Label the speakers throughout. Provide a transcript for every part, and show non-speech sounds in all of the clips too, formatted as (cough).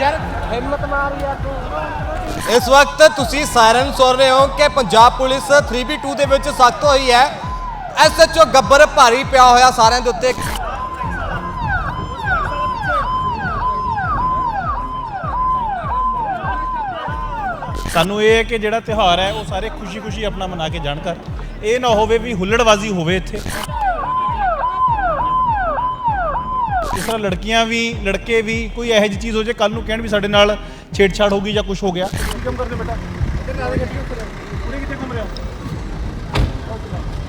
Speaker 1: ਯਾਰ ਹਿੰਮਤ ਮਾਰ ਯਾਰ ਤੂੰ।
Speaker 2: ਇਸ ਵਕਤ ਤੁਸੀਂ ਸਾਇਰਨ ਸੁਣ ਰਹੇ ਹੋ ਕਿ ਪੰਜਾਬ ਪੁਲਿਸ 3B2 ਦੇ ਵਿੱਚ ਸਖਤ ਹੋਈ ਹੈ। ਐਸਐਚਓ ਗੱਬਰ ਭਾਰੀ ਪਿਆ ਹੋਇਆ ਸਾਰਿਆਂ ਦੇ ਉੱਤੇ।
Speaker 3: ਸਾਨੂੰ ਇਹ ਹੈ ਕਿ ਜਿਹੜਾ ਤਿਉਹਾਰ ਹੈ ਉਹ ਸਾਰੇ ਖੁਸ਼ੀ-ਖੁਸ਼ੀ ਆਪਣਾ ਮਨਾ ਕੇ ਜਾਣ ਕਰ ਇਹ ਨਾ ਹੋਵੇ ਵੀ ਹੁੱਲੜਬਾਜ਼ੀ ਹੋਵੇ ਇੱਥੇ। ਇਸ ਤਰ੍ਹਾਂ ਲੜਕੀਆਂ ਵੀ ਲੜਕੇ ਵੀ ਕੋਈ ਇਹੋ ਜਿਹੀ ਚੀਜ਼ ਹੋ ਜੇ ਕੱਲ ਨੂੰ ਕਹਿਣ ਵੀ ਸਾਡੇ ਨਾਲ ਛੇੜਛਾੜ ਹੋ ਗਈ ਜਾਂ ਕੁਝ ਹੋ ਗਿਆ। ਕੰਮ ਕਰਦੇ ਬੇਟਾ? ਕਿੱਥੇ ਨਾਲੇ ਗੱਡੀ ਉੱਤੇ ਕੁੜੀ ਕਿੱਥੇ ਘੁੰਮ ਰਿਹਾ?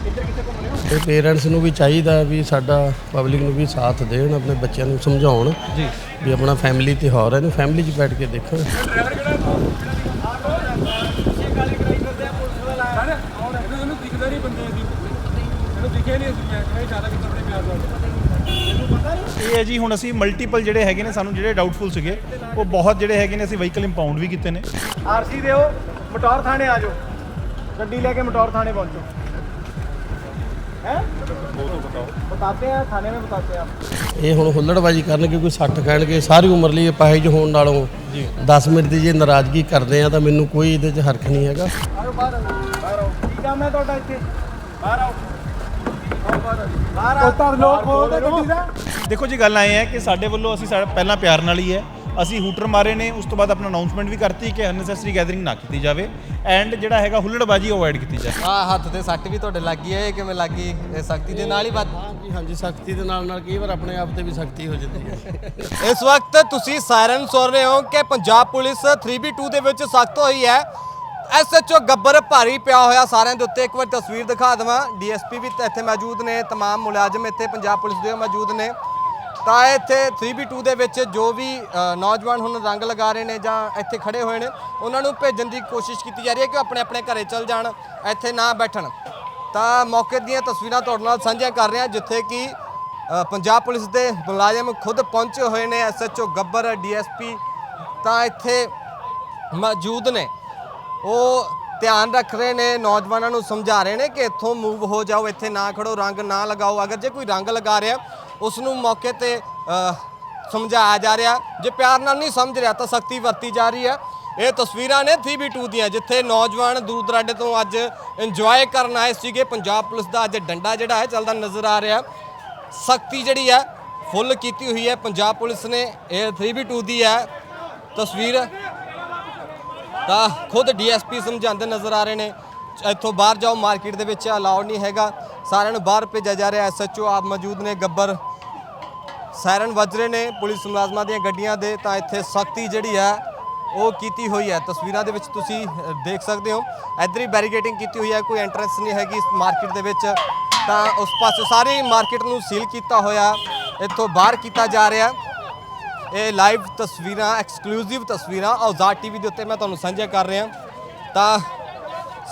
Speaker 3: ਇੱਧਰ ਕਿੱਥੇ ਘੁੰਮ ਰਹੇ? ਹੋ
Speaker 4: ਤੇ ਪੇਰੈਂਟਸ ਨੂੰ ਵੀ ਚਾਹੀਦਾ ਵੀ ਸਾਡਾ ਪਬਲਿਕ ਨੂੰ ਵੀ ਸਾਥ ਦੇਣ ਆਪਣੇ ਬੱਚਿਆਂ ਨੂੰ ਸਮਝਾਉਣ।
Speaker 3: ਜੀ।
Speaker 4: ਵੀ ਆਪਣਾ ਫੈਮਿਲੀ ਤਿਉਹਾਰ ਹੈ ਇਹਨੂੰ ਫੈਮਿਲੀ 'ਚ ਬੈਠ ਕੇ ਮੈਨੂੰ
Speaker 3: ਦਿਖਿਆ ਇਹ ਜੀ ਹੁਣ ਅਸੀਂ ਮਲਟੀਪਲ ਜਿਹੜੇ ਹੈਗੇ ਨੇ ਸਾਨੂੰ ਜਿਹੜੇ ਡਾਊਟਫੁਲ ਸੀਗੇ ਉਹ ਬਹੁਤ ਜਿਹੜੇ ਹੈਗੇ ਨੇ ਅਸੀਂ ਵਹੀਕਲ ਇੰਪਾਊਂਡ ਵੀ ਕੀਤੇ ਨੇ।
Speaker 1: ਆਰਸੀ ਦਿਓ ਮਟੌਰ ਥਾਣੇ ਆ ਜਾਓ। ਗੱਡੀ ਲੈ ਕੇ ਮਟੌਰ ਥਾਣੇ ਪਹੁੰਚੋ। ਹੈ? ਬਤਾਤੇ ਆ ਥਾਣੇ ਮੇ ਬਤਾਤੇ ਆ।
Speaker 4: ਇਹ ਹੁਣ ਹੁੱਲੜਬਾਜੀ ਕਰਨਗੇ ਕੋਈ ਸੱਟ ਖਾਣਗੇ ਸਾਰੀ ਉਮਰ ਲਈ ਪਾਹੇਜ ਹੋਣ ਨਾਲੋਂ 10 ਮਿੰਟ ਦੀ ਜੇ ਨਾਰਾਜ਼ਗੀ ਕਰਦੇ ਆ ਤਾਂ ਮੈਨੂੰ ਕੋਈ ਇਹਦੇ 'ਚ ਹਰਖ ਨਹੀਂ ਹੈਗਾ।
Speaker 1: ਆਓ। ਬਾਹਰ ਆਓ। ਕੀ ਕੰਮ ਹੈ ਤੁਹਾਡਾ ਇੱਥੇ? ਬਾਹਰ ਆਓ। ਤਾਂ ਲੋਕ ਬੋਲਦੇ ਗੱਡੀ ਦਾ।
Speaker 3: ਦੇਖੋ ਜੀ ਗੱਲ ਆਏ ਹੈ ਕਿ ਸਾਡੇ ਵੱਲੋਂ ਅਸੀਂ ਸਾਡਾ ਪਹਿਲਾਂ ਪਿਆਰ ਨਾਲ ਹੀ ਹੈ। ਅਸੀਂ ਹੂਟਰ ਮਾਰੇ ਨੇ ਉਸ ਤੋਂ ਬਾਅਦ ਆਪਣਾ ਅਨਾਉਂਸਮੈਂਟ ਵੀ ਕਰਤੀ ਕਿ ਅਨਨੈਸੈਸਰੀ ਗੈਦਰਿੰਗ ਨਾ ਕੀਤੀ ਜਾਵੇ ਐਂਡ ਜਿਹੜਾ ਹੈਗਾ ਹੁੱਲੜਬਾਜੀ ਅਵੋਇਡ ਕੀਤੀ ਜਾਵੇ।
Speaker 2: ਆ ਹੱਥ ਤੇ ਸੱਟ ਵੀ ਤੁਹਾਡੇ ਲੱਗੀ ਹੈ ਇਹ ਕਿਵੇਂ ਲੱਗੀ ਇਹ ਸਖਤੀ ਦੇ ਨਾਲ ਹੀ ਵੱਧ?
Speaker 4: ਹਾਂਜੀ ਹਾਂਜੀ ਸਖਤੀ ਦੇ ਨਾਲ ਨਾਲ ਕਈ ਵਾਰ ਆਪਣੇ ਆਪ ਤੇ ਵੀ ਸਖਤੀ ਹੋ ਜਾਂਦੀ ਹੈ।
Speaker 2: ਇਸ ਵਕਤ ਤੁਸੀਂ ਸਾਇਰਨ ਸੁਣ ਰਹੇ ਹੋ ਕਿ ਪੰਜਾਬ ਪੁਲਿਸ 3B2 ਦੇ ਵਿੱਚ ਸਖਤ ਹੋਈ ਹੈ। ਐਸਐਚਓ ਗੱਬਰ ਭਾਰੀ ਪਿਆ ਹੋਇਆ ਸਾਰਿਆਂ ਦੇ ਉੱਤੇ ਇੱਕ ਵਾਰ ਤਸਵੀਰ ਦਿਖਾ ਦਵਾਂ ਡੀਐਸਪੀ ਵੀ ਤਾਂ ਇੱਥੇ ਮੌਜੂਦ ਨੇ तमाम ਮੁਲਾਜ਼ਮ ਇੱਥੇ ਪੰਜਾਬ ਪੁਲਿਸ ਦੇ ਮੌਜੂਦ ਨੇ ਤਾਂ ਇੱਥੇ 3B2 ਦੇ ਵਿੱਚ ਜੋ ਵੀ ਅ, ਨੌਜਵਾਨ ਹੁਣ ਰੰਗ ਲਗਾ ਰਹੇ ਨੇ ਜਾਂ ਇੱਥੇ ਖੜੇ ਹੋਏ ਨੇ ਉਹਨਾਂ ਨੂੰ ਭੇਜਣ ਦੀ ਕੋਸ਼ਿਸ਼ ਕੀਤੀ ਜਾ ਰਹੀ ਹੈ ਕਿ ਉਹ ਆਪਣੇ ਆਪਣੇ ਘਰੇ ਚਲ ਜਾਣ ਇੱਥੇ ਨਾ ਬੈਠਣ ਤਾਂ ਮੌਕੇ ਦੀਆਂ ਤਸਵੀਰਾਂ ਤੁਹਾਡੇ ਨਾਲ ਸਾਂਝੀਆਂ ਕਰ ਰਹੇ ਹਾਂ ਜਿੱਥੇ ਕਿ ਅ, ਪੰਜਾਬ ਪੁਲਿਸ ਦੇ ਮੁਲਾਜ਼ਮ ਖੁਦ ਪਹੁੰਚੇ ਹੋਏ ਨੇ ਐਸਐਚਓ ਗੱਬਰ ਡੀਐਸਪੀ ਤਾਂ ਇੱਥੇ ਮੌਜੂਦ ਨੇ ਉਹ ਧਿਆਨ ਰੱਖ ਰਹੇ ਨੇ, ਨੌਜਵਾਨਾਂ ਨੂੰ ਸਮਝਾ ਰਹੇ ਨੇ ਕਿ ਇੱਥੋਂ ਮੂਵ ਹੋ ਜਾਓ, ਇੱਥੇ ਨਾ ਖੜੋ, ਰੰਗ ਨਾ ਲਗਾਓ। ਅਗਰ ਜੇ ਕੋਈ ਰੰਗ ਲਗਾ ਰਿਹਾ ਉਸ ਨੂੰ ਮੌਕੇ ਤੇ ਸਮਝਾਇਆ ਜਾ ਰਿਹਾ। ਜੇ ਪਿਆਰ ਨਾਲ ਨਹੀਂ ਸਮਝ ਰਿਹਾ, ਤਾਂ ਸਖਤੀ ਵਰਤੀ ਜਾ ਰਹੀ ਹੈ। ਇਹ ਤਸਵੀਰਾਂ ਨੇ 3B2 ਦੀਆਂ, ਜਿੱਥੇ ਨੌਜਵਾਨ ਦੂਰ ਦਰਾਡੇ ਤੋਂ ਅੱਜ ਇੰਜੋਏ ਕਰਨ ਆਏ ਸੀਗੇ। ਪੰਜਾਬ ਪੁਲਿਸ ਦਾ ਅੱਜ ਡੰਡਾ ਜਿਹੜਾ ਹੈ, ਚੱਲਦਾ ਨਜ਼ਰ ਆ ਰਿਹਾ। ਸਖਤੀ ਜਿਹੜੀ ਹੈ, ਫੁੱਲ ਕੀਤੀ ਹੋਈ ਹੈ। ਪੰਜਾਬ ਪੁਲਿਸ ਨੇ ਇਹ 3B2 ਦੀ ਹੈ ਤਸਵੀਰ। ਤਾਂ ਖੁਦ ਡੀਐਸਪੀ ਸਮਝਾਉਂਦੇ ਨਜ਼ਰ ਆ ਰਹੇ ਨੇ। ਇੱਥੋਂ ਬਾਹਰ ਜਾਓ, ਮਾਰਕੀਟ ਦੇ ਵਿੱਚ ਅਲਾਉਡ ਨਹੀਂ ਹੈਗਾ। ਸਾਰਿਆਂ ਨੂੰ ਬਾਹਰ ਭੇਜਿਆ ਜਾ ਰਿਹਾ। ਐਸਐਚਓ ਆਪ ਮੌਜੂਦ ਨੇ, ਗੱਬਰ ਸਾਇਰਨ ਵੱਜ ਰਹੇ ਨੇ ਪੁਲਿਸ ਮੁਲਾਜ਼ਮਾਂ ਦੀਆਂ ਗੱਡੀਆਂ ਦੇ। ਤਾਂ ਇੱਥੇ ਸਖਤੀ ਜਿਹੜੀ ਹੈ, ਉਹ ਕੀਤੀ ਹੋਈ ਹੈ। ਤਸਵੀਰਾਂ ਦੇ ਵਿੱਚ ਤੁਸੀਂ ਦੇਖ ਸਕਦੇ ਹੋ। ਇੱਧਰ ਹੀ ਬੈਰੀਕੇਟਿੰਗ ਕੀਤੀ ਹੋਈ ਹੈ। ਕੋਈ ਐਂਟਰੈਂਸ ਨਹੀਂ ਹੈਗੀ ਇਸ ਮਾਰਕੀਟ ਦੇ ਵਿੱਚ। ਤਾਂ ਉਸ ਪਾਸੇ ਸਾਰੀ ਮਾਰਕੀਟ ਨੂੰ ਸੀਲ ਕੀਤਾ ਹੋਇਆ। ਇੱਥੋਂ ਬਾਹਰ ਕੀਤਾ ਜਾ ਰਿਹਾ। ਇਹ ਲਾਈਵ ਤਸਵੀਰਾਂ ਐਕਸਕਲੂਸਿਵ ਤਸਵੀਰਾਂ ਔਜ਼ਾਰ ਟੀਵੀ ਦੇ ਉੱਤੇ ਮੈਂ ਤੁਹਾਨੂੰ ਸਾਂਝਾ ਕਰ ਰਿਹਾ। ਤਾਂ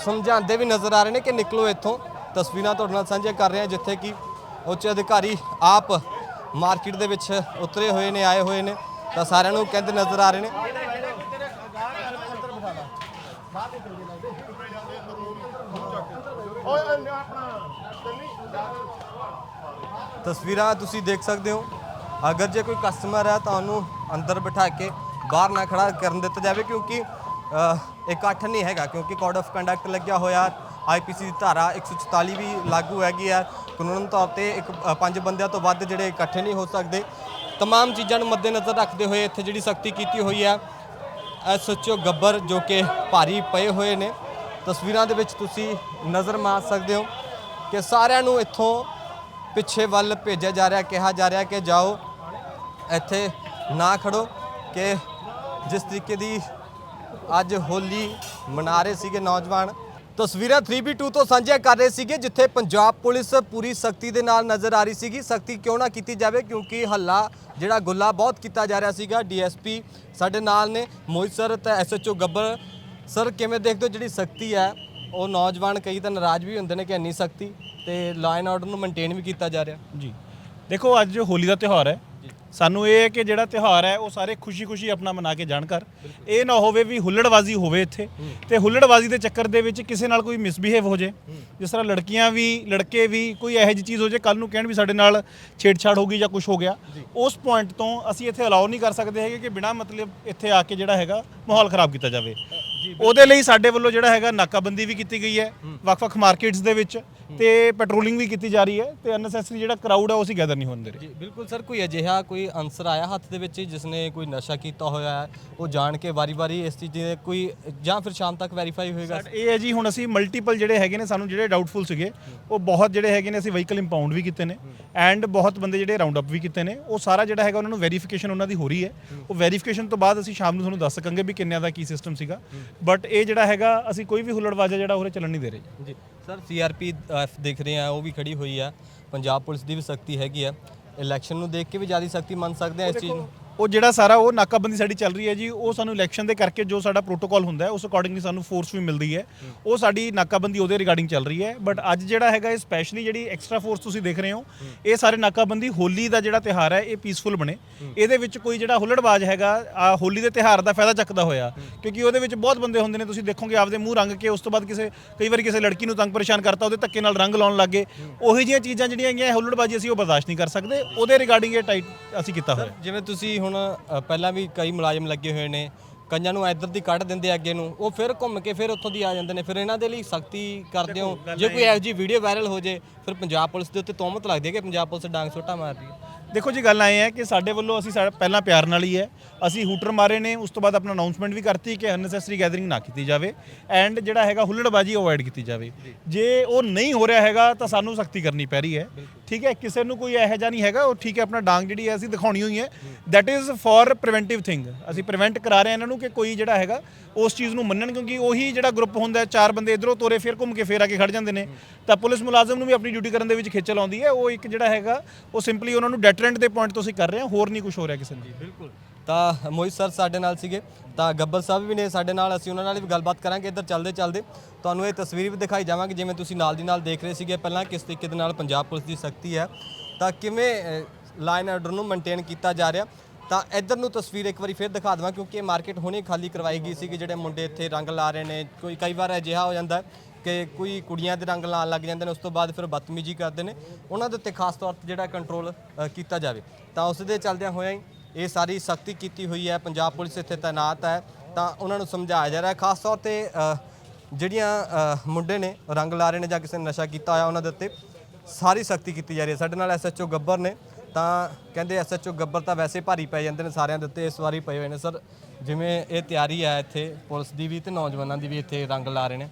Speaker 2: ਸਮਝਾਉਂਦੇ ਵੀ ਨਜ਼ਰ ਆ ਰਹੇ ਨੇ ਕਿ ਨਿਕਲੋ ਇੱਥੋਂ। ਤਸਵੀਰਾਂ ਤੁਹਾਡੇ ਨਾਲ ਸਾਂਝਾ ਕਰ ਰਿਹਾ, ਜਿੱਥੇ ਕਿ ਉੱਚ ਅਧਿਕਾਰੀ ਆਪ ਮਾਰਕੀਟ ਦੇ ਵਿੱਚ ਉਤਰੇ ਹੋਏ ਨੇ, ਆਏ ਹੋਏ ਨੇ। ਤਾਂ ਸਾਰਿਆਂ ਨੂੰ ਕਹਿੰਦੇ ਨਜ਼ਰ ਆ ਰਹੇ ਨੇ। ਤਸਵੀਰਾਂ ਤੁਸੀਂ ਦੇਖ ਸਕਦੇ ਹੋ। ਅਗਰ ਜੇ ਕੋਈ ਕਸਟਮਰ ਹੈ ਤਾਂ ਉਹਨੂੰ ਅੰਦਰ ਬਿਠਾ ਕੇ ਬਾਹਰ ਨਾ ਖੜਾ ਕਰਨ ਦਿੱਤਾ ਜਾਵੇ ਕਿਉਂਕਿ ਅ, ਇਕੱਠ ਨਹੀਂ ਹੈਗਾ ਕਿਉਂਕਿ ਕੋਡ ਆਫ ਕੰਡਕਟ ਲੱਗਿਆ ਹੋਇਆ ਆਈਪੀਸੀ ਦੀ ਧਾਰਾ 144 ਵੀ ਲਾਗੂ ਹੈਗੀ ਹੈ ਕਾਨੂੰਨ ਤੌਰ ਤੇ ਇੱਕ ਅ, ਪੰਜ ਬੰਦਿਆਂ ਤੋਂ ਵੱਧ ਜਿਹੜੇ ਇਕੱਠੇ ਨਹੀਂ ਹੋ ਸਕਦੇ तमाम ਚੀਜ਼ਾਂ ਨੂੰ ਮੱਦੇਨਜ਼ਰ ਰੱਖਦੇ ਹੋਏ ਇੱਥੇ ਜਿਹੜੀ ਸਖਤੀ ਕੀਤੀ ਹੋਈ ਹੈ ਐਸਐਚਓ ਗੱਬਰ ਜੋ ਕਿ ਭਾਰੀ ਪਏ ਹੋਏ ਨੇ ਤਸਵੀਰਾਂ ਦੇ ਵਿੱਚ ਤੁਸੀਂ ਨਜ਼ਰ ਮਾਰ ਸਕਦੇ ਹੋ ਕਿ ਸਾਰਿਆਂ ਨੂੰ ਇੱਥੋਂ ਪਿੱਛੇ ਵੱਲ ਭੇਜਿਆ ਜਾ ਰਿਹਾ ਕਿਹਾ ਜਾ ਰਿਹਾ ਕਿ ਜਾਓ ਇੱਥੇ ਨਾ ਖੜੋ ਕਿ ਜਿਸ ਤਰੀਕੇ ਦੀ ਅੱਜ ਹੋਲੀ ਮਨਾ ਰਹੇ ਸੀਗੇ ਨੌਜਵਾਨ। ਤਸਵੀਰਾਂ 3B2 ਤੋਂ ਸਾਂਝੀਆਂ ਕਰ ਰਹੇ ਸੀਗੇ, ਜਿੱਥੇ ਪੰਜਾਬ ਪੁਲਿਸ ਪੂਰੀ ਸਖਤੀ ਦੇ ਨਾਲ ਨਜ਼ਰ ਆ ਰਹੀ ਸੀਗੀ। ਸਖਤੀ ਕਿਉਂ ਨਾ ਕੀਤੀ ਜਾਵੇ? ਕਿਉਂਕਿ ਹੱਲਾ ਜਿਹੜਾ ਗੁੱਲਾ ਬਹੁਤ ਕੀਤਾ ਜਾ ਰਿਹਾ ਸੀਗਾ। ਡੀਐਸਪੀ ਸਾਡੇ ਨਾਲ ਨੇ, ਮੋਹਿਤ ਸਰ ਤੇ ਐਸਐਚਓ ਗੱਬਰ ਸਰ, ਕਿਵੇਂ ਦੇਖਦੇ ਹੋ ਜਿਹੜੀ ਸਖਤੀ ਹੈ? ਉਹ ਨੌਜਵਾਨ ਕਈ ਤਾਂ ਨਾਰਾਜ਼ ਵੀ ਹੁੰਦੇ ਨੇ ਕਿ ਇੰਨੀ ਸਖਤੀ ਤੇ ਲਾਅ ਐਂਡ ਆਰਡਰ ਨੂੰ ਮੇਨਟੇਨ ਵੀ ਕੀਤਾ ਜਾ ਰਿਹਾ।
Speaker 3: ਜੀ। ਦੇਖੋ, ਅੱਜ ਹੋਲੀ ਦਾ ਤਿਉਹਾਰ ਹੈ। ਸਾਨੂੰ ਇਹ ਹੈ ਕਿ ਜਿਹੜਾ ਤਿਉਹਾਰ ਹੈ ਉਹ ਸਾਰੇ ਖੁਸ਼ੀ-ਖੁਸ਼ੀ ਆਪਣਾ ਮਨਾ ਕੇ ਜਾਣ ਕਰ ਇਹ ਨਾ ਹੋਵੇ ਵੀ ਹੁੱਲੜਬਾਜ਼ੀ ਹੋਵੇ ਇੱਥੇ। ਤੇ ਹੁੱਲੜਬਾਜ਼ੀ ਦੇ ਚੱਕਰ ਦੇ ਵਿੱਚ ਕਿਸੇ ਨਾਲ ਕੋਈ ਮਿਸਬੀਹੇਵ ਹੋ ਜੇ ਜਿਸ ਤਰ੍ਹਾਂ ਲੜਕੀਆਂ ਵੀ ਲੜਕੇ ਵੀ ਕੋਈ ਇਹੋ ਜਿਹੀ ਚੀਜ਼ ਹੋ ਜੇ ਕੱਲ ਨੂੰ ਕਹਿਣ ਵੀ ਸਾਡੇ ਨਾਲ ਛੇੜਛਾੜ ਹੋ ਗਈ ਜਾਂ ਕੁਝ ਹੋ ਗਿਆ। ਉਸ ਪੁਆਇੰਟ ਤੋਂ ਅਸੀਂ ਇੱਥੇ ਅਲਾਉ ਨਹੀਂ ਕਰ ਸਕਦੇ ਹੈਗੇ ਕਿ ਬਿਨਾਂ ਮਤਲਬ ਇੱਥੇ ਆ ਕੇ ਜਿਹੜਾ ਹੈਗਾ ਮਾਹੌਲ ਖਰਾਬ ਕੀਤਾ ਜਾਵੇ। ਉਹਦੇ ਲਈ ਸਾਡੇ ਵੱਲੋਂ ਜਿਹੜਾ ਹੈਗਾ ਨਾਕਾਬੰਦੀ ਵੀ ਕੀਤੀ ਗਈ ਹੈ ਵੱਖ-ਵੱਖ ਮਾਰਕੀਟਸ ਦੇ ਵਿੱਚ। ਤੇ ਪੈਟਰੋਲਿੰਗ ਵੀ ਕੀਤੀ ਜਾ ਰਹੀ ਹੈ ਤੇ ਅਨਨੈਸੈਸਰੀ ਜਿਹੜਾ ਕਰਾਊਡ ਹੈ ਉਹ ਅਸੀਂ ਗੈਦਰ ਨਹੀਂ ਹੋਣ ਦੇ ਰਹੇ।
Speaker 2: ਜੀ ਬਿਲਕੁਲ ਸਰ ਕੋਈ ਅਜਿਹਾ ਕੋਈ ਅਨਸਰ ਆਇਆ ਹੱਥ ਦੇ ਵਿੱਚ ਜਿਸ ਨੇ ਕੋਈ ਨਸ਼ਾ ਕੀਤਾ ਹੋਇਆ ਹੈ ਉਹ ਜਾਣ ਕੇ ਵਾਰੀ-ਵਾਰੀ ਇਸ ਚੀਜ਼ ਦੇ ਕੋਈ ਜਾਂ ਫਿਰ ਸ਼ਾਮ ਤੱਕ ਵੈਰੀਫਾਈ ਹੋਏਗਾ?
Speaker 3: ਇਹ ਹੈ ਜੀ ਹੁਣ ਅਸੀਂ ਮਲਟੀਪਲ ਜਿਹੜੇ ਹੈਗੇ ਨੇ ਸਾਨੂੰ ਜਿਹੜੇ ਡਾਊਟਫੁਲ ਸੀਗੇ ਉਹ ਬਹੁਤ ਜਿਹੜੇ ਹੈਗੇ ਨੇ ਅਸੀਂ ਵਹੀਕਲ ਇੰਪਾਊਂਡ ਵੀ ਕੀਤੇ ਨੇ ਐਂਡ ਬਹੁਤ ਬੰਦੇ ਜਿਹੜੇ ਰਾਉਂਡ ਅਪ ਵੀ ਕੀਤੇ ਨੇ ਉਹ ਸਾਰਾ ਜਿਹੜਾ ਹੈਗਾ ਉਹਨਾਂ ਨੂੰ ਵੈਰੀਫਿਕੇਸ਼ਨ ਉਹਨਾਂ ਦੀ ਹੋ ਰਹੀ ਹੈ। ਉਹ ਵੈਰੀਫਿਕੇਸ਼ਨ ਤੋਂ ਬਾਅਦ ਅਸੀਂ ਸ਼ਾਮ ਨੂੰ ਤੁਹਾਨੂੰ ਦੱਸ ਸਕਾਂਗੇ ਵੀ ਕਿੰਨਿਆਂ ਦਾ ਕੀ ਸਿਸਟਮ ਸੀਗਾ। ਬਟ ਇਹ ਜਿਹੜਾ ਹੈਗਾ ਅਸੀਂ ਕੋਈ ਵੀ ਹੁੱਲੜਵਾਜ਼ਾ ਜਿਹੜਾ ਉਹਰੇ ਚੱਲਣ ਨਹੀਂ ਦੇ ਰਹੇ।
Speaker 2: ਜੀ ਸਰ ਸੀਆਰਪੀ ਐਫ ਦੇਖ ਰਹੇ ਆ ਉਹ ਵੀ ਖੜੀ ਹੋਈ ਹੈ ਪੰਜਾਬ ਪੁਲਿਸ ਦੀ ਵੀ ਸਖਤੀ ਹੈਗੀ ਆ। ਇਲੈਕਸ਼ਨ ਨੂੰ ਦੇਖ ਕੇ ਵੀ ਜ਼ਿਆਦਾ ਸਖਤੀ ਮੰਨ ਸਕਦੇ ਆ ਇਸ ਚੀਜ਼ ਨੂੰ।
Speaker 3: ਉਹ ਜਿਹੜਾ ਸਾਰਾ ਉਹ ਨਾਕਾਬੰਦੀ ਸਾਡੀ ਚੱਲ ਰਹੀ ਹੈ ਜੀ, ਉਹ ਸਾਨੂੰ ਇਲੈਕਸ਼ਨ ਦੇ ਕਰਕੇ ਜੋ ਸਾਡਾ ਪ੍ਰੋਟੋਕਾਲ ਹੁੰਦਾ ਹੈ, ਉਸ ਅਕੋਰਡਿੰਗਲੀ ਸਾਨੂੰ ਫੋਰਸ ਵੀ ਮਿਲਦੀ ਹੈ। ਉਹ ਸਾਡੀ ਨਾਕਾਬੰਦੀ ਉਹਦੇ ਰਿਗਾਰਡਿੰਗ ਚੱਲ ਰਹੀ ਹੈ ਬਟ ਅੱਜ ਜਿਹੜਾ ਹੈਗਾ ਇਹ ਸਪੈਸ਼ਲੀ ਜਿਹੜੀ ਐਕਸਟਰਾ ਫੋਰਸ ਤੁਸੀਂ ਦੇਖ ਰਹੇ ਹੋ, ਇਹ ਸਾਰੇ ਨਾਕਾਬੰਦੀ ਹੋਲੀ ਦਾ ਜਿਹੜਾ ਤਿਹਾਰ ਹੈ, ਇਹ ਪੀਸਫੁਲ ਬਣੇ। ਇਹਦੇ ਵਿੱਚ ਕੋਈ ਜਿਹੜਾ ਹੁੱਲੜਬਾਜ਼ ਹੈਗਾ, ਆ ਹੋਲੀ ਦੇ ਤਿਹਾਰ ਦਾ ਫਾਇਦਾ ਚੱਕਦਾ ਹੋਇਆ, ਕਿਉਂਕਿ ਉਹਦੇ ਵਿੱਚ ਬਹੁਤ ਬੰਦੇ ਹੁੰਦੇ ਨੇ, ਤੁਸੀਂ ਦੇਖੋਗੇ ਆਪਦੇ ਮੂੰਹ ਰੰਗ ਕੇ, ਉਸ ਤੋਂ ਬਾਅਦ ਕਿਸੇ, ਕਈ ਵਾਰੀ ਕਿਸੇ ਲੜਕੀ ਨੂੰ ਤੰਗ ਪਰੇਸ਼ਾਨ ਕਰਤਾ, ਉਹਦੇ ਧੱਕੇ ਨਾਲ ਰੰਗ ਲਾਉਣ ਲੱਗੇ ਉਹੀ ਜਿਹੀਆਂ ਚੀਜ਼ਾਂ ਜਿਹੜੀਆਂ ਹੈਗੀਆਂ ਹੁੱਲੜਬਾਜ਼ੀ ਅਸੀਂ ਉਹ ਬਰਦਾਸ਼ਤ ਨਹੀਂ ਕਰ ਸਕਦੇ, ਉਹਦੇ ਰਿਗਾਰਡਿੰਗ ਇਹ ਟਾਈਟ ਅਸੀਂ ਕੀਤਾ ਹੋਇਆ।
Speaker 2: ਜਿਵੇਂ ਤੁਸੀਂ ਹੁਣ ਅ, ਪਹਿਲਾਂ ਵੀ ਕਈ ਮੁਲਾਜ਼ਮ ਲੱਗੇ ਹੋਏ ਨੇ ਕਈਆਂ ਨੂੰ ਇੱਧਰ ਦੀ ਕੱਢ ਦਿੰਦੇ ਆ ਅੱਗੇ ਨੂੰ ਉਹ ਫਿਰ ਘੁੰਮ ਕੇ ਫਿਰ ਉੱਥੋਂ ਦੀ ਆ ਜਾਂਦੇ ਨੇ ਫਿਰ ਇਹਨਾਂ ਦੇ ਲਈ ਸਖਤੀ ਕਰਦੇ ਹੋ। ਜੇ ਕੋਈ ਇਹੋ ਜਿਹੀ ਵੀਡੀਓ ਵਾਇਰਲ ਹੋ ਜੇ ਫਿਰ ਪੰਜਾਬ ਪੁਲਿਸ ਦੇ ਉੱਤੇ ਤੋਮਤ ਲੱਗਦੀ ਹੈ ਕਿ ਪੰਜਾਬ ਪੁਲਿਸ ਡਾਂਗ ਸੋਟਾ ਮਾਰ ਰਹੀ ਹੈ।
Speaker 3: ਦੇਖੋ ਜੀ ਗੱਲ ਆਏ ਹੈ ਕਿ ਸਾਡੇ ਵੱਲੋਂ ਅਸੀਂ ਸਾਡਾ ਪਹਿਲਾਂ ਪਿਆਰ ਨਾਲ ਹੀ ਹੈ ਅਸੀਂ ਹੂਟਰ ਮਾਰੇ ਨੇ ਉਸ ਤੋਂ ਬਾਅਦ ਆਪਣਾ ਅਨਾਉਂਸਮੈਂਟ ਵੀ ਕਰਤੀ ਕਿ ਅਨਨੈਸੈਸਰੀ ਗੈਦਰਿੰਗ ਨਾ ਕੀਤੀ ਜਾਵੇ ਐਂਡ ਜਿਹੜਾ ਹੈਗਾ ਹੁੱਲੜਬਾਜੀ ਅਵੋਇਡ ਕੀਤੀ ਜਾਵੇ। ਜੇ। ਉਹ ਨਹੀਂ ਹੋ ਰਿਹਾ ਹੈਗਾ ਤਾਂ ਸਾਨੂੰ ਸਖਤੀ ਕਰਨੀ ਪੈ ਰਹੀ ਹੈ। ਠੀਕ ਹੈ, ਕਿਸੇ ਨੂੰ ਕੋਈ ਇਹੋ ਜਿਹਾ ਨਹੀਂ ਹੈਗਾ, ਉਹ ਠੀਕ ਹੈ, ਆਪਣਾ ਡਾਂਗ ਜਿਹੜੀ ਹੈ, ਅਸੀਂ ਦਿਖਾਉਣੀ ਹੋਈ ਹੈ। That is for preventive thing ਅਸੀਂ ਪ੍ਰੀਵੈਂਟ ਕਰਾ ਰਹੇ ਹਾਂ ਇਹਨਾਂ ਨੂੰ ਕਿ ਕੋਈ ਜਿਹੜਾ ਹੈਗਾ, ਉਸ ਚੀਜ਼ ਨੂੰ ਮੰਨਣ, ਕਿਉਂਕਿ ਉਹੀ ਜਿਹੜਾ ਗਰੁੱਪ ਹੁੰਦਾ ਚਾਰ ਬੰਦੇ ਇਧਰੋਂ ਤੋਰੇ ਫਿਰ ਘੁੰਮ ਕੇ ਫੇਰ ਆ ਕੇ ਖੜ ਜਾਂਦੇ ਨੇ। ਤਾਂ ਪੁਲਿਸ ਮੁਲਾਜ਼ਮ ਨੂੰ ਵੀ ਆਪਣੀ ਡਿਊਟੀ ਕਰਨ ਦੇ ਵਿੱਚ ਖੇਚਲ ਆਉਂਦੀ ਹੈ। ਉਹ ਇੱਕ ਜਿਹੜਾ ਹੈਗਾ, ਉਹ ਸਿੰਪਲੀ ਉਹਨਾਂ ਨੂੰ ਡੈਟਰੈਂਟ ਦੇ ਪੁਆਇੰਟ ਤੋਂ ਅਸੀਂ ਕਰ ਰਹੇ ਹਾਂ, ਹੋਰ ਨਹੀਂ ਕੁਝ ਹੋ ਰਿਹਾ ਕਿਸੇ ਨੂੰ।
Speaker 2: ਬਿਲਕੁਲ। ਤਾਂ ਮੋਹਿਤ ਸਰ ਸਾਡੇ ਨਾਲ ਸੀਗੇ, ਤਾਂ ਗੱਬਰ ਸਾਹਿਬ ਵੀ ਨੇ ਸਾਡੇ ਨਾਲ, ਅਸੀਂ ਉਹਨਾਂ ਨਾਲ ਵੀ ਗੱਲਬਾਤ ਕਰਾਂਗੇ ਇੱਧਰ ਚੱਲਦੇ ਚੱਲਦੇ। ਤੁਹਾਨੂੰ ਇਹ ਤਸਵੀਰ ਵੀ ਦਿਖਾਈ ਜਾਵਾਂਗੇ, ਜਿਵੇਂ ਤੁਸੀਂ ਨਾਲ ਦੀ ਨਾਲ ਦੇਖ ਰਹੇ ਸੀਗੇ ਪਹਿਲਾਂ ਕਿਸ ਤਰੀਕੇ ਦੇ ਨਾਲ ਪੰਜਾਬ ਪੁਲਿਸ ਦੀ ਸਖਤੀ ਹੈ। ਤਾਂ ਕਿਵੇਂ ਲਾਈਨ ਆਰਡਰ ਨੂੰ ਮੇਨਟੇਨ ਕੀਤਾ ਜਾ ਰਿਹਾ। ਤਾਂ ਇੱਧਰ ਨੂੰ ਤਸਵੀਰ ਇੱਕ ਵਾਰੀ ਫੇਰ ਦਿਖਾ ਦਵਾਂ, ਕਿਉਂਕਿ ਇਹ ਮਾਰਕੀਟ ਹੁਣੇ ਖਾਲੀ ਕਰਵਾਈ ਗਈ ਸੀ ਕਿ ਜਿਹੜੇ ਮੁੰਡੇ ਇੱਥੇ ਰੰਗ ਲਾ ਰਹੇ ਨੇ। ਕੋਈ, ਕਈ ਵਾਰ ਅਜਿਹਾ ਹੋ ਜਾਂਦਾ ਕਿ ਕੋਈ ਕੁੜੀਆਂ ਦੇ ਰੰਗ ਲਾਉਣ ਲੱਗ ਜਾਂਦੇ ਨੇ, ਉਸ ਤੋਂ ਬਾਅਦ ਫਿਰ ਬਦਤਮੀਜ਼ੀ ਕਰਦੇ ਨੇ। ਉਹਨਾਂ ਦੇ ਉੱਤੇ ਖਾਸ ਤੌਰ ਤੇ ਜਿਹੜਾ ਕੰਟਰੋਲ ਕੀਤਾ ਜਾਵੇ। ਤਾਂ ਉਸ ਦੇ ਚੱਲਦਿਆਂ ਹੋਇਆਂ ਹੀ ਇਹ ਸਾਰੀ ਸਖਤੀ ਕੀਤੀ ਹੋਈ ਹੈ ਪੰਜਾਬ ਪੁਲਿਸ ਇੱਥੇ ਤਾਇਨਾਤ ਹੈ ਤਾਂ ਉਹਨਾਂ ਨੂੰ ਸਮਝਾਇਆ ਜਾ ਰਿਹਾ ਹੈ। ਖਾਸ ਤੌਰ ਤੇ ਜਿਹੜੀਆਂ ਮੁੰਡੇ ਨੇ ਰੰਗ ਲਾ ਰਹੇ ਨੇ ਜਾਂ ਕਿਸੇ ਨੇ ਨਸ਼ਾ ਕੀਤਾ ਹੋਇਆ ਉਹਨਾਂ ਦੇ ਉੱਤੇ ਸਾਰੀ ਸਖਤੀ ਕੀਤੀ ਜਾ ਰਹੀ ਹੈ। ਸਾਡੇ ਨਾਲ ਐਸਐਚਓ ਗੱਬਰ ਨੇ ਤਾਂ ਕਹਿੰਦੇ ਐਸਐਚਓ ਗੱਬਰ ਤਾਂ ਵੈਸੇ ਭਾਰੀ ਪੈ ਜਾਂਦੇ ਨੇ ਸਾਰਿਆਂ ਦੇ ਉੱਤੇ ਇਸ ਵਾਰੀ ਪਏ ਹੋਏ ਨੇ। ਸਰ ਜਿਵੇਂ ਇਹ ਤਿਆਰੀ ਹੈ ਇੱਥੇ ਪੁਲਿਸ ਦੀ ਵੀ ਤੇ ਨੌਜਵਾਨਾਂ ਦੀ ਵੀ ਇੱਥੇ ਰੰਗ ਲਾ ਰਹੇ ਨੇ।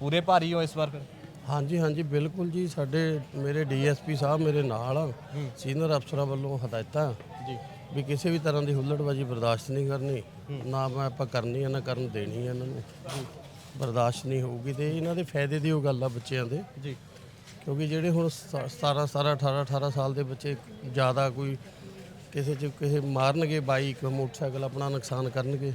Speaker 2: ਪੂਰੇ ਭਾਰੀ ਹੋ ਇਸ ਵਾਰ ਫਿਰ?
Speaker 4: ਹਾਂਜੀ ਹਾਂਜੀ ਬਿਲਕੁਲ ਜੀ। ਸਾਡੇ ਮੇਰੇ ਡੀਐਸਪੀ ਸਾਹਿਬ ਮੇਰੇ ਨਾਲ ਆ। ਸੀਨੀਅਰ ਅਫਸਰਾਂ ਵੱਲੋਂ ਹਦਾਇਤਾਂ। ਜੀ। ਵੀ ਕਿਸੇ ਵੀ ਤਰ੍ਹਾਂ ਦੀ ਹੁੱਲੜਬਾਜੀ ਬਰਦਾਸ਼ਤ ਨਹੀਂ ਕਰਨੀ ਨਾ ਮੈਂ ਆਪਾਂ ਕਰਨੀ ਹੈ ਨਾ ਕਰਨ ਦੇਣੀ ਹੈ ਇਹਨਾਂ ਨੂੰ। ਬਰਦਾਸ਼ਤ ਨਹੀਂ ਹੋਊਗੀ ਤੇ ਇਹਨਾਂ ਦੇ ਫਾਇਦੇ ਦੀ ਉਹ ਗੱਲ ਆ ਬੱਚਿਆਂ ਦੇ।
Speaker 2: ਜੀ।
Speaker 4: ਕਿਉਂਕਿ ਜਿਹੜੇ ਹੁਣ ਸ- 17 17 18 18 ਸਾਲ ਦੇ ਬੱਚੇ ਜ਼ਿਆਦਾ ਕੋਈ ਕਿਸੇ ਚ ਕਿਸੇ ਮਾਰਨਗੇ ਬਾਈਕ ਮੋਟਰਸਾਈਕਲ ਆਪਣਾ ਨੁਕਸਾਨ ਕਰਨਗੇ।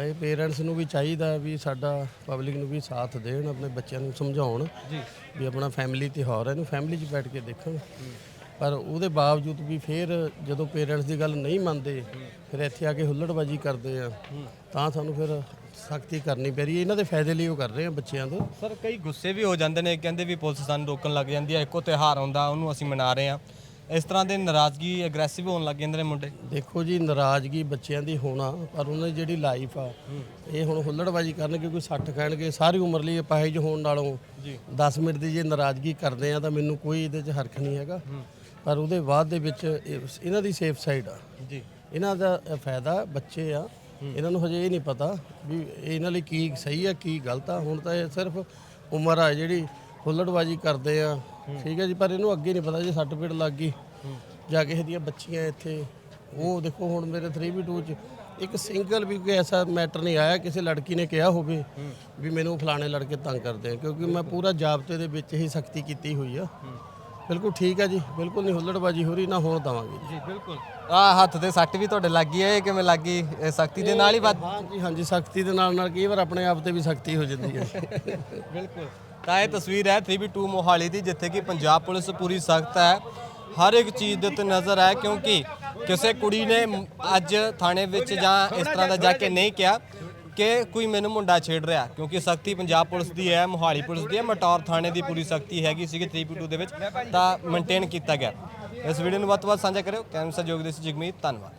Speaker 4: ਇਹ ਪੇਰੈਂਟਸ ਨੂੰ ਵੀ ਚਾਹੀਦਾ ਵੀ ਸਾਡਾ ਪਬਲਿਕ ਨੂੰ ਵੀ ਸਾਥ ਦੇਣ ਆਪਣੇ ਬੱਚਿਆਂ ਨੂੰ ਸਮਝਾਉਣ
Speaker 2: ਜੀ।
Speaker 4: ਵੀ ਆਪਣਾ ਫੈਮਿਲੀ ਤਿਉਹਾਰ ਹੈ ਇਹਨੂੰ ਫੈਮਿਲੀ 'ਚ ਬੈਠ ਕੇ ਦੇਖਣ। ਪਰ ਉਹਦੇ ਬਾਵਜੂਦ ਵੀ ਫਿਰ ਜਦੋਂ ਪੇਰੈਂਟਸ ਦੀ ਗੱਲ ਨਹੀਂ ਮੰਨਦੇ ਫਿਰ ਇੱਥੇ ਆ ਕੇ ਹੁੱਲੜਬਾਜੀ ਕਰਦੇ ਆ। ਤਾਂ ਸਾਨੂੰ ਫਿਰ ਸਖਤੀ ਕਰਨੀ ਪੈ ਰਹੀ ਹੈ। ਇਹਨਾਂ ਦੇ ਫਾਇਦੇ ਲਈ ਉਹ ਕਰ ਰਹੇ ਆ ਬੱਚਿਆਂ ਦੇ
Speaker 2: ਸਰ ਕਈ ਗੁੱਸੇ ਵੀ ਹੋ ਜਾਂਦੇ ਨੇ। ਕਹਿੰਦੇ ਵੀ ਪੁਲਿਸ ਸਾਨੂੰ ਰੋਕਣ ਲੱਗ ਜਾਂਦੀ ਹੈ ਇੱਕੋ ਤਿਉਹਾਰ ਆਉਂਦਾ ਉਹਨੂੰ ਅਸੀਂ ਮਨਾ ਰਹੇ ਹਾਂ ਇਸ ਤਰ੍ਹਾਂ ਦੇ ਨਾਰਾਜ਼ਗੀ ਐਗਰੈਸਿਵ ਹੋਣ ਲੱਗ ਜਾਂਦੇ ਨੇ ਮੁੰਡੇ।
Speaker 4: ਦੇਖੋ ਜੀ ਨਾਰਾਜ਼ਗੀ ਬੱਚਿਆਂ ਦੀ ਹੋਣਾ ਪਰ ਉਹਨਾਂ ਦੀ ਜਿਹੜੀ ਲਾਈਫ ਆ ਇਹ ਹੁਣ ਹੁੱਲੜਬਾਜੀ ਕਰਨਗੇ ਕੋਈ ਸੱਟ ਖਾਣਗੇ। ਸਾਰੀ ਉਮਰ ਲਈ ਅਪਾਹਿਜ ਹੋਣ ਨਾਲੋਂ ਜੀ। 10 ਮਿੰਟ ਦੀ ਜੇ ਨਾਰਾਜ਼ਗੀ ਕਰਦੇ ਆ ਤਾਂ ਮੈਨੂੰ ਕੋਈ ਇਹਦੇ 'ਚ ਹਰਖ ਨਹੀਂ ਹੈਗਾ। ਪਰ ਉਹਦੇ ਬਾਅਦ ਦੇ ਵਿੱਚ ਇਹ- ਇਹਨਾਂ ਦੀ ਸੇਫ ਸਾਈਡ ਆ।
Speaker 2: ਜੀ।
Speaker 4: ਇਹਨਾਂ ਦਾ ਫਾਇਦਾ ਬੱਚੇ ਆ। ਇਹਨਾਂ ਨੂੰ ਹਜੇ ਇਹ ਨਹੀਂ ਪਤਾ ਵੀ ਇਹ ਇਹਨਾਂ ਲਈ ਕੀ ਸਹੀ ਆ ਕੀ ਗਲਤ ਆ। ਹੁਣ ਤਾਂ ਇਹ ਸਿਰਫ ਉਮਰ ਆ ਜਿਹੜੀ ਹੁੱਲੜਬਾਜੀ ਕਰਦੇ ਆ। ਠੀਕ ਹੈ ਜੀ ਪਰ ਇਹਨੂੰ ਅੱਗੇ ਨਹੀਂ ਪਤਾ ਜੇ ਸੱਟ ਪੇਟ ਲੱਗ ਗਈ ਜਾਂ ਕਿਸੇ ਦੀਆਂ ਬੱਚੀਆਂ ਇੱਥੇ। ਉਹ ਦੇਖੋ ਹੁਣ ਮੇਰੇ 3v2 ਚ ਇੱਕ ਸਿੰਗਲ ਵੀ ਕੋਈ ਐਸਾ ਮੈਟਰ ਨਹੀਂ ਆਇਆ ਕਿਸੇ ਲੜਕੀ ਨੇ ਕਿਹਾ ਹੋਵੇ ਵੀ ਮੈਨੂੰ ਫਲਾਣੇ ਲੜਕੇ ਤੰਗ ਕਰਦੇ ਆ ਕਿਉਂਕਿ ਮੈਂ ਪੂਰਾ ਜਾਬਤੇ ਦੇ ਵਿੱਚ ਹੀ ਸਖਤੀ ਕੀਤੀ ਹੋਈ ਆ। ਬਿਲਕੁਲ ਠੀਕ ਹੈ ਜੀ ਬਿਲਕੁਲ ਨਹੀਂ ਹੁੱਲੜਬਾਜੀ ਹੋ ਰਹੀ ਨਾ ਹੋਣ ਦਵਾਂਗੇ
Speaker 2: ਜੀ। ਬਿਲਕੁਲ। ਆ ਹੱਥ ਤੇ ਸੱਟ ਵੀ ਤੁਹਾਡੇ ਲੱਗ ਹੈ ਇਹ ਕਿਵੇਂ ਲੱਗ ਸਖਤੀ ਦੇ ਨਾਲ ਹੀ ਵੱਧ
Speaker 4: ਹਾਂਜੀ ਹਾਂਜੀ ਸਖਤੀ ਦੇ ਨਾਲ ਨਾਲ ਕਈ ਵਾਰ ਆਪਣੇ ਆਪ ਤੇ ਵੀ ਸਖਤੀ ਹੋ ਜਾਂਦੀ ਹੈ। (laughs)
Speaker 2: ਬਿਲਕੁਲ। ਤਾਂ ਇਹ ਤਸਵੀਰ ਹੈ 3v2 ਮੋਹਾਲੀ ਦੀ ਜਿੱਥੇ ਕਿ ਪੰਜਾਬ ਪੁਲਿਸ ਪੂਰੀ ਸਖਤ ਹੈ। ਹਰ ਇੱਕ ਚੀਜ਼ ਦੇ ਉੱਤੇ ਨਜ਼ਰ ਹੈ ਕਿਉਂਕਿ ਕਿਸੇ ਕੁੜੀ ਨੇ ਅੱਜ ਥਾਣੇ ਵਿੱਚ ਜਾਂ ਇਸ ਤਰ੍ਹਾਂ ਦਾ ਜਾ ਕੇ ਨਹੀਂ ਕਿਹਾ। ਕਿ ਕੋਈ ਮੈਨੂੰ ਮੁੰਡਾ ਛੇੜ ਰਿਹਾ, ਕਿਉਂਕਿ ਸਖਤੀ ਪੰਜਾਬ ਪੁਲਿਸ ਦੀ ਹੈ, ਮੋਹਾਲੀ ਪੁਲਿਸ ਦੀ ਹੈ, ਮਟੌਰ ਥਾਣੇ ਦੀ ਪੂਰੀ ਸਖਤੀ ਹੈਗੀ ਸੀਗੀ 3P2 ਦੇ ਵਿੱਚ, ਤਾਂ ਮੇਨਟੇਨ ਕੀਤਾ ਗਿਆ। ਇਸ ਵੀਡੀਓ ਨੂੰ ਵੱਧ ਤੋਂ ਵੱਧ ਸਾਂਝਾ ਕਰਿਓ। ਕੈਮਰਾ ਸਹਿਯੋਗ ਦੇ ਸੀ ਜਗਮੀਤ, ਧੰਨਵਾਦ।